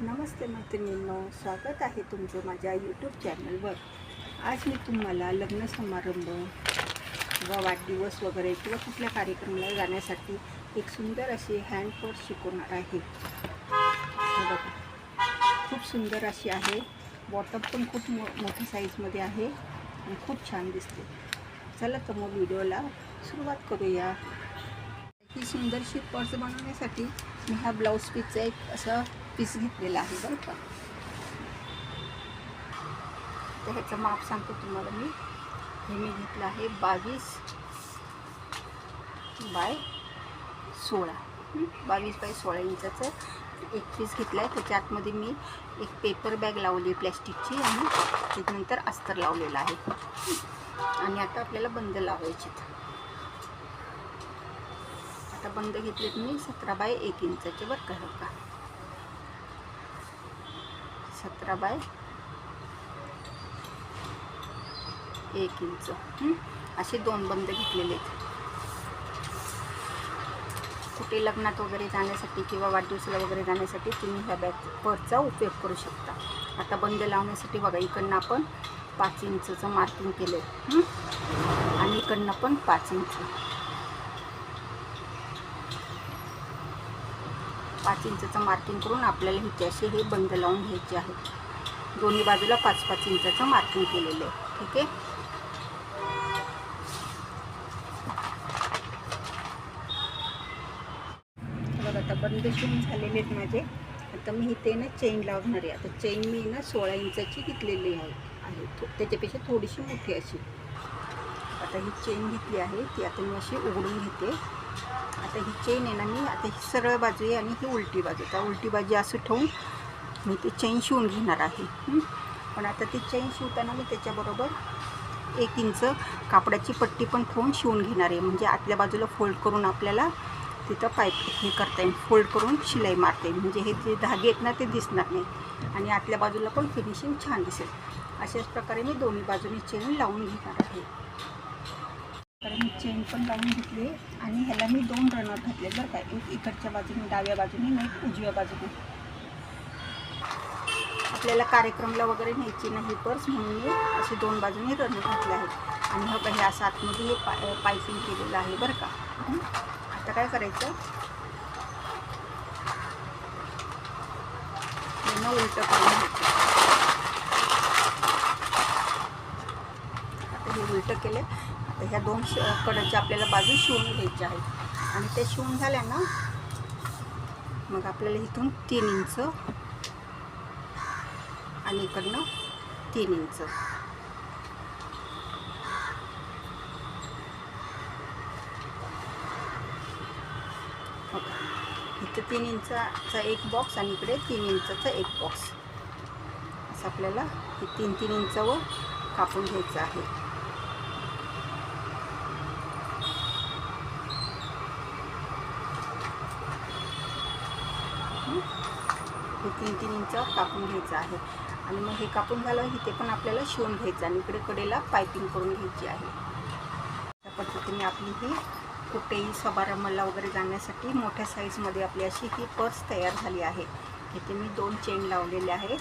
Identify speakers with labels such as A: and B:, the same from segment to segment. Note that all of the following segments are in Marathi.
A: नमस्ते मैत्रिणींनो स्वागत आहे तुमचं माझ्या यूट्यूब चॅनलवर आज मी तुम्हाला लग्न समारंभ व वाढदिवस वगैरे किंवा कुठल्या कार्यक्रमाला जाण्यासाठी एक सुंदर अशी हँड शिकवणार आहे. बघा. खूप सुंदर अशी आहे. बॉटम पण खूप मो मोठ्या साईजमध्ये आहे आणि खूप छान दिसते. चला तर मग व्हिडिओला सुरुवात करूया. ही सुंदरशी पर्स बनवण्यासाठी मी हा ब्लाऊज पीसचा एक असा पीस घेतलेला आहे बरं का. तर ह्याचं माप सांगतो तुम्हाला मी. हे मी घेतलं आहे बावीस बाय सोळा. बावीस बाय सोळा इंचाचं एक पीस घेतला आहे त्याच्या आतमध्ये मी एक पेपर बॅग लावली प्लॅस्टिकची आणि त्याच्यानंतर अस्तर लावलेलं आहे. आणि आता आपल्याला बंद लावायचे आता बंद घेतलेत मी सतरा बाय एक इंचाचे बरं का हो का. सतरा बाय एक इंच. असे दोन बंद घेतलेले आहेत. कुठे लग्नात वगैरे जाण्यासाठी किंवा वाढदिवसाला वगैरे जाण्यासाठी तुम्ही ह्या बॅग पर्सचा उपयोग करू शकता. आता बंद लावण्यासाठी बघा इकडनं आपण पाच इंचचं मार्किंग केलं आहे आणि इकडनं पण पाच इंच. पाच इंचाचं मार्किंग करून आपल्याला हिच्याशी असे हे बंद लावून घ्यायचे आहेत दोन्ही बाजूला पाच पाच इंचाचं मार्किंग केलेलं आहे. ठीक आहे? बघा आता बंद शिवून झालेले आहेत माझे. आता मी इथे ना चेन लावणार आहे. आता चेन मी ना सोळा इंचाची घेतलेली आहे. आहे थो- त्याच्यापेक्षा थोडीशी मोठी अशी. आता ही चेन घेतली आहे ती आता मी अशी उघडून घेते. आता ही चेन आहे ना मी आता ही सरळ बाजू आहे आणि ही उलटी बाजू. त्या उलटी बाजू असं ठेवून मी ती चेन शिवून घेणार आहे. पण आता ती चेन शिवताना मी त्याच्याबरोबर एक इंच कापडाची पट्टी पण ठेवून शिवून घेणार आहे. म्हणजे आतल्या बाजूला फोल्ड करून आपल्याला तिथं पाईप हे करता येईल. फोल्ड करून शिलाई मारता येईल. म्हणजे हे जे धागे आहेत ना ते दिसणार नाही. आणि आतल्या बाजूला पण फिनिशिंग छान दिसेल. अशाच प्रकारे मी दोन्ही बाजूने चेन लावून घेणार आहे. तर मी चेन पण लावून घेतली आणि ह्याला मी दोन रनर घातले बरं का. एक इकडच्या बाजूने डाव्या बाजूने आणि एक उजव्या बाजूने. आपल्याला कार्यक्रमला वगैरे न्यायची नाही पर्स म्हणून मी असे दोन बाजूने रनर घातले आहेत. आणि हो काही असं आतमध्ये हे पाय पायपिंग केलेलं आहे बरं का. आता काय करायचं? उलट उलटं करून आता हे उलटं केलं. ह्या दोन श कडच्या आपल्याला बाजू शिवून घ्यायच्या आहेत. आणि त्या शिवून झाल्या ना मग आपल्याला इथून तीन इंच आणि इकडनं तीन इंच. इथं तीन इंचाचा एक बॉक्स आणि इकडे तीन इंचाचा एक बॉक्स असं आपल्याला हे तीन तीन इंचावर कापून घ्यायचं आहे. हे तीन तीन इंच कापून घ्यायचं आहे. आणि मग हे कापून झालं इथे पण आपल्याला शिवून घ्यायचं आणि इकडे कडेला पायपिंग करून घ्यायची आहे. त्या पद्धतीने आपली ही कुठेही समारंभाला वगैरे जाण्यासाठी मोठ्या साईजमध्ये आपली अशी ही पर्स तयार झाली आहे. इथे मी दोन चेन लावलेले आहेत.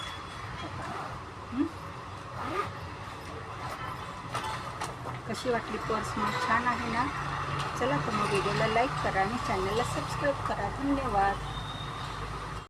A: कशी वाटली पर्स? मग छान आहे ना? चला तर मग व्हिडिओला लाईक करा आणि चॅनलला सबस्क्राईब करा. धन्यवाद.